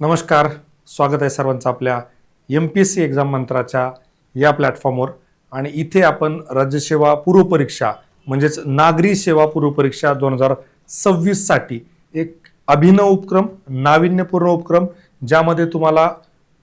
नमस्कार स्वागत आहे सर्वांचं आपल्या M P S C exam मंत्राच्या या प्लॅटफॉर्मवर आणि इथे आपण राज्यसेवा पूर्वपरीक्षा म्हणजेच नागरी सेवा पूर्वपरीक्षा दोन हजार सव्वीससाठी एक अभिनव उपक्रम नाविन्यपूर्ण उपक्रम ज्यामध्ये तुम्हाला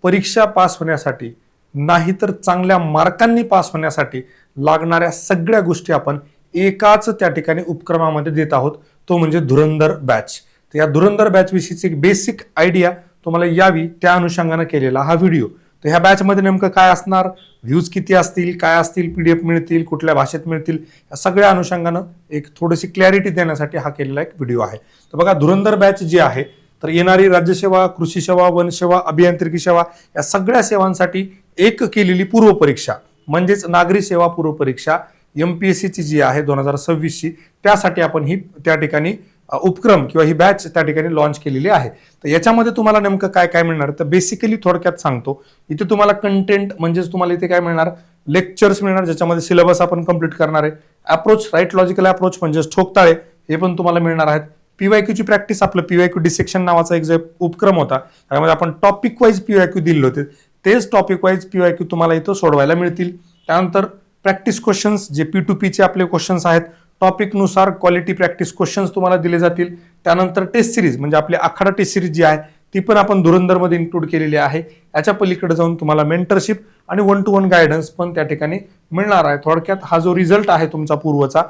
परीक्षा पास होण्यासाठी नाही तर चांगल्या मार्कांनी पास होण्यासाठी लागणाऱ्या सगळ्या गोष्टी आपण एकाच त्या ठिकाणी उपक्रमामध्ये देत आहोत. तो म्हणजे धुरंधर बॅच तर या धुरंधर बॅचविषयीची एक बेसिक आयडिया तुम्हाला यावी त्या अनुषंगानं केलेला हा व्हिडिओ. तर ह्या बॅचमध्ये नेमकं काय असणार? व्ह्यूज किती असतील? काय असतील? पी डी एफ मिळतील? कुठल्या भाषेत मिळतील? या सगळ्या अनुषंगानं एक थोडीशी क्लॅरिटी देण्यासाठी हा केलेला एक व्हिडिओ आहे. तर बघा धुरंधर बॅच जी आहे तर येणारी राज्यसेवा कृषी सेवा वनसेवा अभियांत्रिकी सेवा या सगळ्या सेवांसाठी एक केलेली पूर्वपरीक्षा म्हणजेच नागरी सेवा पूर्वपरीक्षा एम पी एस सीची जी आहे दोन हजार सव्वीसची त्यासाठी आपण ही त्या ठिकाणी उपक्रम किंवा ही बॅच त्या ठिकाणी लॉन्च केलेली आहे. तर याच्यामध्ये तुम्हाला नेमकं काय काय मिळणार? तर बेसिकली थोडक्यात सांगतो. इथे तुम्हाला कंटेंट म्हणजेच तुम्हाला इथे काय मिळणार? लेक्चर्स मिळणार ज्याच्यामध्ये सिलेबस आपण कंप्लीट करणार आहे. अप्रोच राईट लॉजिकल अप्रोच म्हणजेच ठोकताळे हे पण तुम्हाला मिळणार आहेत. पीवायक्यूची प्रॅक्टिस आपलं पीवायक्यू डिसेक्शन नावाचा एक जो उपक्रम होता त्यामध्ये आपण टॉपिक वाईज पीवायक्यू दिले होते. तेच टॉपिक वाईज पीवायक्यू तुम्हाला इथं सोडवायला मिळतील. त्यानंतर प्रॅक्टिस क्वेश्चन्स जे पी टू पीचे आपले क्वेश्चन्स आहेत टॉपिकनुसार क्वालिटी प्रॅक्टिस क्वेश्चन्स तुम्हाला दिले जातील. त्यानंतर टेस्ट सिरीज म्हणजे आपली आखाडा टेस्ट सिरीज जी आहे ती पण आपण धुरंधरमध्ये इन्क्लूड केलेली आहे. याच्या पलीकडे जाऊन तुम्हाला मेंटरशिप आणि वन टू वन गायडन्स पण त्या ठिकाणी मिळणार आहे. थोडक्यात हा जो रिझल्ट आहे तुमचा पूर्वचा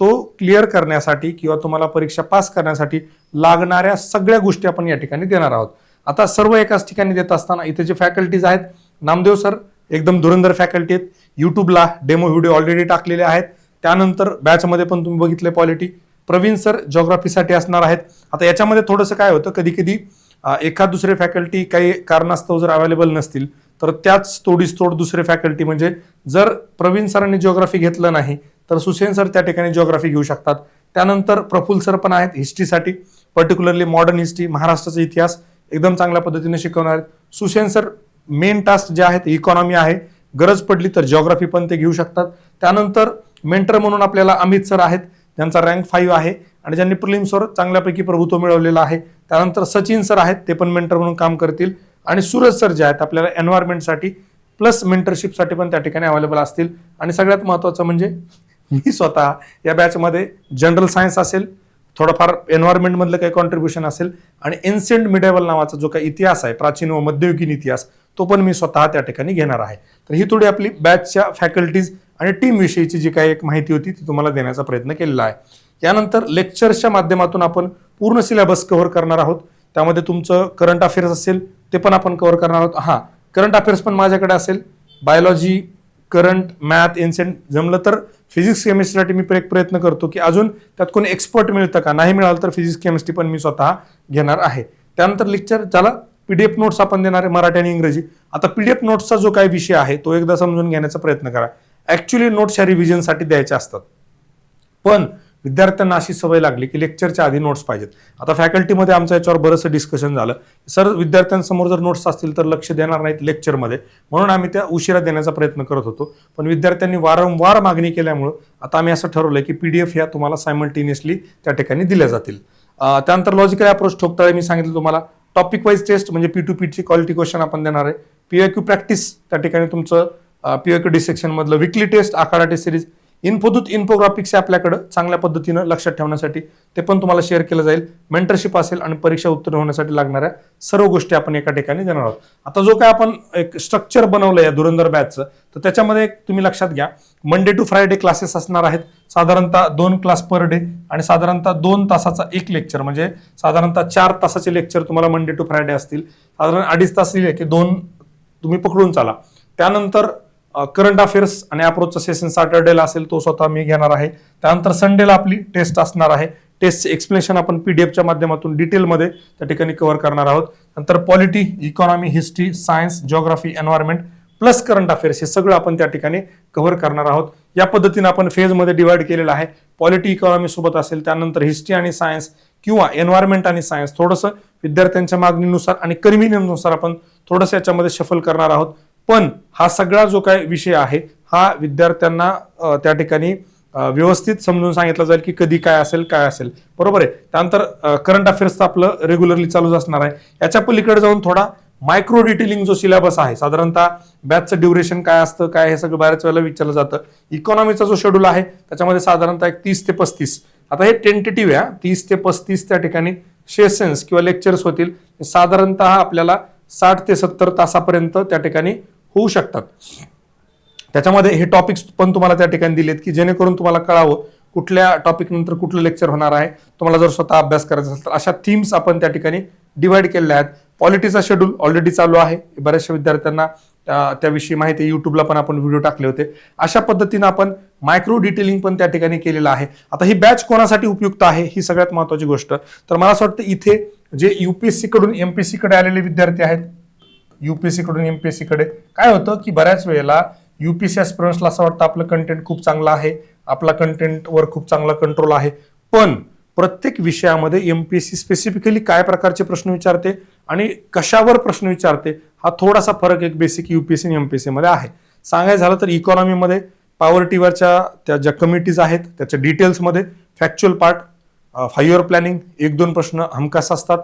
तो क्लिअर करण्यासाठी किंवा तुम्हाला परीक्षा पास करण्यासाठी लागणाऱ्या सगळ्या गोष्टी आपण या ठिकाणी देणार आहोत. आता सर्व एकाच ठिकाणी देत असताना इथे जे फॅकल्टीज आहेत नामदेव सर एकदम धुरंधर फॅकल्टी आहेत. यूट्यूबला डेमो व्हिडिओ ऑलरेडी टाकलेले आहेत. त्यानंतर बॅचमध्ये पण तुम्ही बघितले क्वालिटी प्रवीण सर जॉग्राफीसाठी असणार आहेत. आता याच्यामध्ये थोडंसं काय होतं कधी कधी एखाद दुसरे फॅकल्टी काही कारणास्तव जर अवेलेबल नसतील तर त्याच तोडीस तोड दुसरे फॅकल्टी म्हणजे जर प्रवीण सरांनी जिओग्राफी घेतलं नाही तर सुसेन सर त्या ठिकाणी जिओग्राफी घेऊ शकतात. त्यानंतर प्रफुल्ल सर पण आहेत हिस्ट्रीसाठी पर्टिक्युलरली मॉडर्न हिस्ट्री महाराष्ट्राचा इतिहास एकदम चांगल्या पद्धतीने शिकवणार आहेत. सुसेन सर मेन टास्क जे आहेत इकॉनॉमी आहे. गरज पडली तर जिओग्राफी पण ते घेऊ शकतात. त्यानंतर मेंटर म्हणून आपल्याला अमित सर आहेत. ज्यांचा रँक फाईव्ह आहे. आणि ज्यांनी प्रिलिम्सवर चांगल्यापैकी प्रभुत्व मिळवलेलं आहे. त्यानंतर सचिन सर आहेत. ते पण मेंटर म्हणून काम करतील. आणि सूरज सर जे आहेत आपल्याला एन्व्हायरमेंटसाठी प्लस मेंटरशिपसाठी पण त्या ठिकाणी अवेलेबल असतील. आणि सगळ्यात महत्त्वाचं म्हणजे मी स्वतः या बॅचमध्ये जनरल सायन्स असेल थोडंफार एन्व्हायरमेंटमधलं काही कॉन्ट्रीब्युशन असेल आणि एन्शियंट मिडेवल नावाचा जो काही इतिहास आहे प्राचीन व मध्ययुगीन इतिहास तो पण मी स्वतः त्या ठिकाणी घेणार आहे. तर ही थोडी आपली बॅचच्या फॅकल्टीज आणि टीमविषयीची जी काही एक माहिती होती ती तुम्हाला देण्याचा प्रयत्न केलेला आहे. यानंतर लेक्चर्सच्या माध्यमातून आपण पूर्ण सिलेबस कव्हर करणार आहोत. त्यामध्ये तुमचं करंट अफेअर्स असेल ते पण आपण कव्हर करणार आहोत. हां करंट अफेअर्स पण माझ्याकडे असेल. बायोलॉजी करंट मॅथ एन्सेंट जमलं तर फिजिक्स केमिस्ट्रीसाठी मी एक प्रयत्न करतो की अजून त्यात कोणी एक्सपर्ट मिळतं का? नाही मिळालं तर फिजिक्स केमिस्ट्री पण मी स्वतः घेणार आहे. त्यानंतर लेक्चर ज्याला पीडीएफ नोट्स आपण देणार आहे मराठी आणि इंग्रजी. आता पीडीएफ नोट्सचा जो काही विषय आहे तो एकदा समजून घेण्याचा प्रयत्न करा. ॲक्च्युली नोट्स ह्या रिव्हिजनसाठी द्यायच्या असतात. पण विद्यार्थ्यांना अशी सवय लागली की लेक्चरच्या आधी नोट्स पाहिजेत. आता फॅकल्टीमध्ये आमचं याच्यावर बरंचसं डिस्कशन झालं. सर विद्यार्थ्यांसमोर जर नोट्स असतील तर लक्ष देणार नाहीत लेक्चरमध्ये म्हणून आम्ही त्या उशिरा देण्याचा प्रयत्न करत होतो. पण विद्यार्थ्यांनी वारंवार मागणी केल्यामुळं आता आम्ही असं ठरवलं की पी डी एफ ह्या तुम्हाला सायमल्टेनियसली त्या ठिकाणी दिल्या जातील. त्यानंतर लॉजिकल अप्रोच ठोकताळे मी सांगितलं तुम्हाला. टॉपिक वाईज टेस्ट म्हणजे पी टू पीची क्वालिटी क्वेश्चन आपण देणार आहे. क्यू प्रॅक्टिस त्या ठिकाणी तुमचं पीआयक्यू डिसेक्शन मधलं विकली टेस्ट आखाडा टेस्ट सिरीज इन्फोदूत इन्फोग्राफिक्स आपल्याकडं चांगल्या पद्धतीनं लक्षात ठेवण्यासाठी ते पण तुम्हाला शेअर केलं जाईल. मेंटरशिप असेल आणि परीक्षा उत्तीर्ण होण्यासाठी लागणाऱ्या सर्व गोष्टी आपण एका ठिकाणी देणार आहोत. आता जो काय आपण एक स्ट्रक्चर बनवलं या धुरंधर बॅचचं तर त्याच्यामध्ये तुम्ही लक्षात घ्या. मंडे टू फ्रायडे क्लासेस असणार आहेत. साधारणतः दोन क्लास पर डे आणि साधारणतः दोन तासाचा एक लेक्चर म्हणजे साधारणतः चार तासाचे लेक्चर तुम्हाला मंडे टू फ्रायडे असतील. साधारण अडीच तास लिहिले की दोन तुम्ही पकडून चाला. त्यानंतर करंट अफेअर्स आणि अप्रोचचा सेशन सॅटर्डेला असेल तो स्वतः मी घेणार आहे. त्यानंतर संडेला आपली टेस्ट असणार आहे. टेस्टचे एक्सप्लेनेशन आपण पीडीएफच्या माध्यमातून डिटेलमध्ये त्या ठिकाणी कव्हर करणार आहोत. नंतर polity economy history science geography environment plus current affairs हे सगळं आपण त्या ठिकाणी कव्हर करणार आहोत. या पद्धतीने आपण फेजमध्ये डिवाइड केलेलं आहे. पॉलिटी इकॉनॉमी सोबत असेल त्यानंतर हिस्ट्री आणि सायन्स किंवा एन्व्हायरमेंट आणि सायन्स थोडंसं विद्यार्थ्यांच्या मागणीनुसार आणि कन्व्हिनियन्सनुसार आपण थोडंसं याच्यामध्ये शफल करणार आहोत. पण हा सगळा जो काय विषय आहे हा विद्यार्थ्यांना त्या ठिकाणी व्यवस्थित समजून सांगितलं जाईल की कधी काय असेल काय असेल. बरोबर आहे? त्यानंतर करंट अफेअर्स आपलं रेग्युलरली चालूच असणार आहे. याच्या पलीकडे जाऊन थोडा मायक्रो डिटेलिंग जो सिलेबस आहे साधारणतः बॅचचं ड्युरेशन काय असतं काय हे सगळं बऱ्याच वेळेला विचारलं जातं. इकॉनॉमीचा जो शेड्यूल आहे त्याच्यामध्ये साधारणतः एक तीस ते पस्तीस. आता हे टेंटेटिव्ह आहे तीस ते पस्तीस त्या ठिकाणी सेशन्स किंवा लेक्चर्स होतील. साधारणतः आपल्याला साठ ते सत्तर तासापर्यंत त्या ठिकाणी होऊ शकतात. त्याच्यामध्ये हे टॉपिक्स पण तुम्हाला त्या ठिकाणी दिलेत की जेणेकरून तुम्हाला कळावं कुठल्या टॉपिक नंतर कुठलं लेक्चर होणार आहे. तुम्हाला जर स्वतः अभ्यास करायचा असेल तर अशा थीम्स आपण त्या ठिकाणी डिवाइड केलेल्या आहेत. पॉलिटीचा शेड्यूल ऑलरेडी चालू आहे. बऱ्याचशा विद्यार्थ्यांना त्याविषयी माहिती युट्यूबला पण आपण व्हिडिओ टाकले होते. अशा पद्धतीनं आपण मायक्रो डिटेलिंग पण त्या ठिकाणी केलेलं आहे. आता ही बॅच कोणासाठी उपयुक्त आहे ही सगळ्यात महत्वाची गोष्ट. तर मला असं वाटतं इथे जे युपीएससी कडून एमपीएससी कडे आलेले विद्यार्थी आहेत युपीएससी कडून एसकडे काय होतं की बऱ्याच वेळेला युपीएससी ऍस्पिरंट्सला असं वाटतं आपलं कंटेंट खूप चांगलं आहे आपला कंटेंटवर खूप चांगला कंट्रोल आहे. पण प्रत्येक विषयामध्ये M P S C specifically काय प्रकारचे प्रश्न विचारते आणि कशावर प्रश्न विचारते हा थोडासा फरक एक बेसिक युपीएससी आणि एमपीएससी मध्ये आहे. सांगायचं झालं तर इकॉनॉमीमध्ये पॉवर्टीवरच्या त्या ज्या कमिटीज आहेत त्याच्या डिटेल्समध्ये factual part five year planning एक दोन प्रश्न हमखास असतात.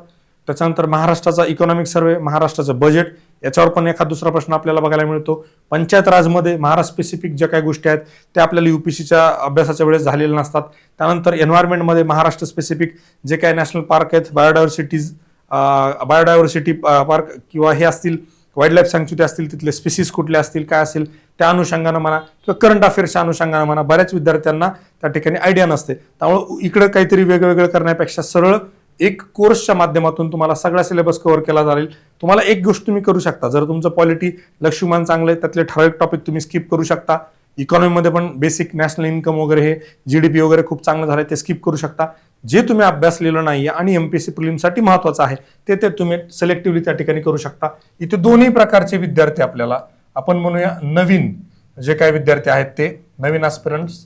त्याच्यानंतर महाराष्ट्राचा इकॉनॉमिक सर्वे महाराष्ट्राचं बजेट याच्यावर पण एखाद दुसरा प्रश्न आपल्याला बघायला मिळतो. पंचायत राजमध्ये महाराष्ट्र स्पेसिफिक ज्या काही गोष्टी आहेत त्या आपल्याला युपीसीच्या अभ्यासाच्या वेळेस झालेल्या नसतात. त्यानंतर एन्व्हायरमेंटमध्ये महाराष्ट्र स्पेसिफिक जे काही नॅशनल पार्क आहेत बायोडायव्हर्सिटीज बायोडायव्हर्सिटी पार्क किंवा हे असतील वाईल्ड लाईफ सँक्च्युरी असतील तिथले स्पीसीज कुठले असतील काय असेल त्या अनुषंगानं म्हणा किंवा करंट अफेअर्सच्या अनुषंगानं म्हणा बऱ्याच विद्यार्थ्यांना त्या ठिकाणी आयडिया नसते. त्यामुळे इकडं काहीतरी वेगवेगळं करण्यापेक्षा सरळ एक कोर्सच्या माध्यमातून तुम्हाला सगळा सिलेबस कव्हर केला जाईल. तुम्हाला एक गोष्ट तुम्ही करू शकता. जर तुमचं पॉलिटी लक्ष्यमान चांगलं आहे त्यातले ठराविक टॉपिक तुम्ही स्किप करू शकता. इकॉनॉमीमध्ये पण बेसिक नॅशनल इन्कम वगैरे हे जी डी पी वगैरे खूप चांगलं झालंय ते स्किप करू शकता. जे तुम्ही अभ्यासलेलं आहे आणि एमपीएससी प्रिलिमसाठी महत्वाचं आहे ते ते तुम्ही सिलेक्टिव्हली त्या ठिकाणी करू शकता. इथे दोन्ही प्रकारचे विद्यार्थी आपल्याला आपण म्हणूया नवीन जे काही विद्यार्थी आहेत ते नवीन आस्पिरंट्स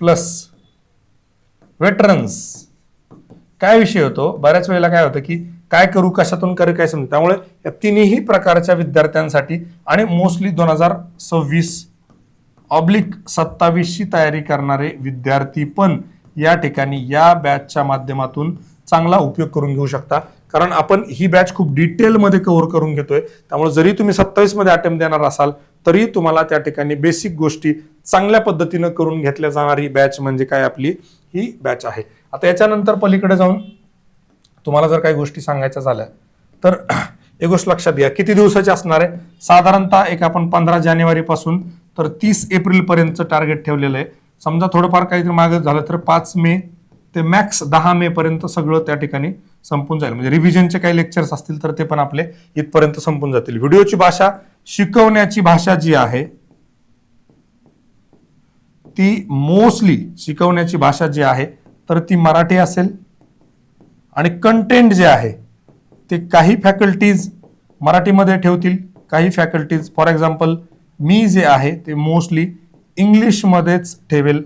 प्लस वेटरन्स काय विषय होतो? बऱ्याच वेळेला काय होतं की काय करू कशातून करू काय समजू त्यामुळे या तिन्ही प्रकारच्या विद्यार्थ्यांसाठी आणि मोस्टली दोन हजार सव्वीस ऑब्लिक सत्तावीसची तयारी करणारे विद्यार्थी पण या ठिकाणी या बॅचच्या माध्यमातून चांगला उपयोग करून घेऊ शकता. कारण आपण ही बॅच खूप डिटेलमध्ये कव्हर करून घेतोय. त्यामुळे जरी तुम्ही सत्तावीसमध्ये अटेम्प्ट देणार असाल तरी तुम्हाला त्या ठिकाणी बेसिक गोष्टी चांगल्या पद्धतीनं करून घेतल्या जाणारी बॅच म्हणजे काय आपली? ही बॅच आहे. आता याच्यानंतर पलीकडे जाऊन तुम्हाला जर काही गोष्टी सांगायच्या झाल्या तर एक गोष्ट लक्षात घ्या. किती दिवसाची असणार आहे? साधारणतः एक आपण पंधरा जानेवारीपासून तर तीस एप्रिलपर्यंतचं टार्गेट ठेवलेलं आहे. समजा थोडंफार काहीतरी मागे झालं तर पाच मे ते मॅक्स दहा मे पर्यंत सगळं त्या ठिकाणी संपून जाईल. म्हणजे रिव्हिजनचे काही लेक्चर्स असतील तर ते पण आपले इथपर्यंत संपून जातील. व्हिडिओची भाषा शिकवण्याची भाषा जी आहे ती मोस्टली शिकवण्याची भाषा जी आहे तर ती मराठी असेल. आणि कंटेंट जे आहे ते काही फॅकल्टीज मराठीमध्ये ठेवतील काही फॅकल्टीज फॉर एक्झाम्पल मी जे आहे ते मोस्टली इंग्लिशमध्येच ठेवेल.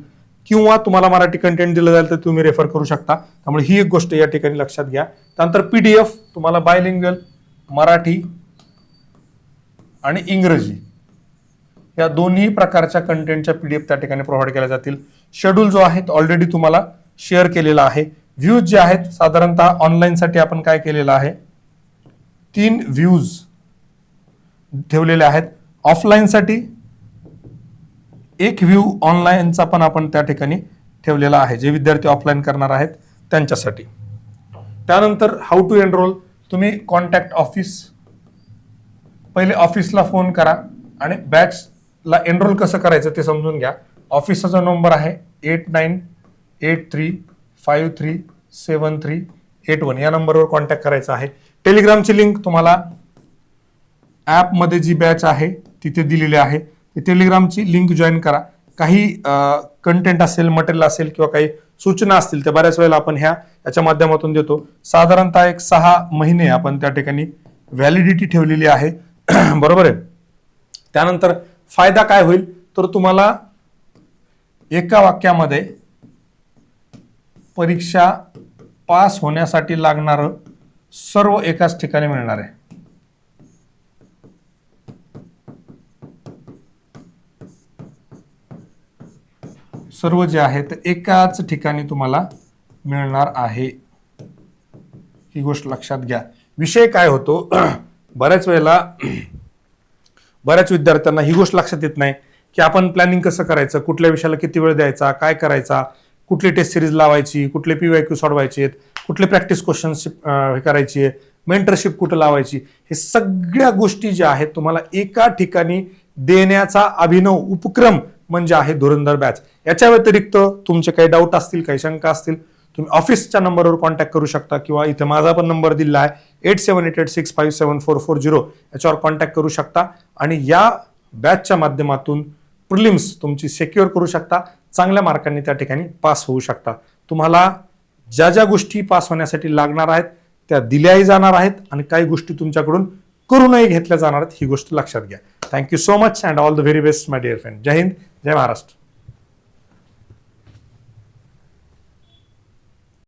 किंवा तुम्हाला मराठी कंटेंट दिलं जाईल तर तुम्ही रेफर करू शकता. त्यामुळे ही एक गोष्ट या ठिकाणी लक्षात घ्या. त्यानंतर पी डी एफ तुम्हाला बायलिंगल मराठी आणि इंग्रजी या दोन्ही प्रकारच्या कंटेंटच्या पी डी एफ त्या ठिकाणी प्रोव्हाइड केल्या जातील. शेड्यूल जो आहे ऑलरेडी तुम्हाला शेअर केलेला आहे. व्ह्यूज जे आहेत साधारणतः ऑनलाईनसाठी आपण काय केलेलं आहे? तीन व्ह्यूज ठेवलेले आहेत. ऑफलाईनसाठी एक व्ह्यू ऑनलाईनचा पण आपण त्या ठिकाणी ठेवलेला आहे. जे विद्यार्थी ऑफलाईन करणार आहेत त्यांच्यासाठी. त्यानंतर हाऊ टू एनरोल तुम्ही कॉन्टॅक्ट ऑफिस पहिले ऑफिसला फोन करा आणि बॅचला एनरोल कसं करायचं ते समजून घ्या. ऑफिसचा नंबर आहे eight nine eight three five three seven three eight one या नंबरवर कॉन्टॅक्ट करायचा आहे. टेलिग्रामची लिंक तुम्हाला ॲपमध्ये जी बॅच आहे तिथे दिलेली आहे. ती टेलिग्रामची लिंक जॉईन करा. काही कंटेंट असेल मटेरियल असेल किंवा काही सूचना असतील त्या बऱ्याच वेळेला आपण ह्या याच्या माध्यमातून देतो. साधारणतः एक सहा महिने आपण त्या ठिकाणी व्हॅलिडिटी ठेवलेली आहे. बरोबर आहे? त्यानंतर फायदा काय होईल? तर तुम्हाला एका वाक्यामध्ये परीक्षा पास होण्यासाठी लागणारं सर्व एकाच ठिकाणी मिळणार आहे. सर्व जे आहे ते एकाच ठिकाणी तुम्हाला मिळणार आहे. ही गोष्ट लक्षात घ्या. विषय काय होतो? बऱ्याच वेळेला बऱ्याच विद्यार्थ्यांना ही गोष्ट लक्षात येत नाही की आपण प्लॅनिंग कसं करायचं? कुठल्या विषयाला किती वेळ द्यायचा? काय करायचा? कुठली टेस्ट सिरीज लावायची कुठले पी वाय क्यू सोडवायचे आहेत कुठले प्रॅक्टिस क्वेश्चनशिप करायची आहे मेंटरशिप कुठं लावायची हे सगळ्या गोष्टी ज्या आहेत तुम्हाला एका ठिकाणी देण्याचा अभिनव उपक्रम म्हणजे आहे धुरंधर बॅच याच्या व्यतिरिक्त तुमचे काही डाऊट असतील काही शंका असतील तुम्ही ऑफिसच्या नंबरवर कॉन्टॅक्ट करू शकता किंवा इथे माझा पण नंबर दिला आहे eight seven eight eight six five seven four four zero याच्यावर कॉन्टॅक्ट करू शकता. आणि या बॅचच्या माध्यमातून प्रिलिम्स तुमची सेक्युअर करू शकता. चांगल्या मार्कांनी त्या ठिकाणी पास होऊ शकता. तुम्हाला ज्या ज्या गोष्टी पास होण्यासाठी लागणार आहेत त्या दिल्याही जाणार आहेत आणि काही गोष्टी तुमच्याकडून करूनही घेतल्या जाणार आहेत ही गोष्ट लक्षात घ्या. Thank you so much and all the very best my dear friend Jai Hind Jai Maharashtra.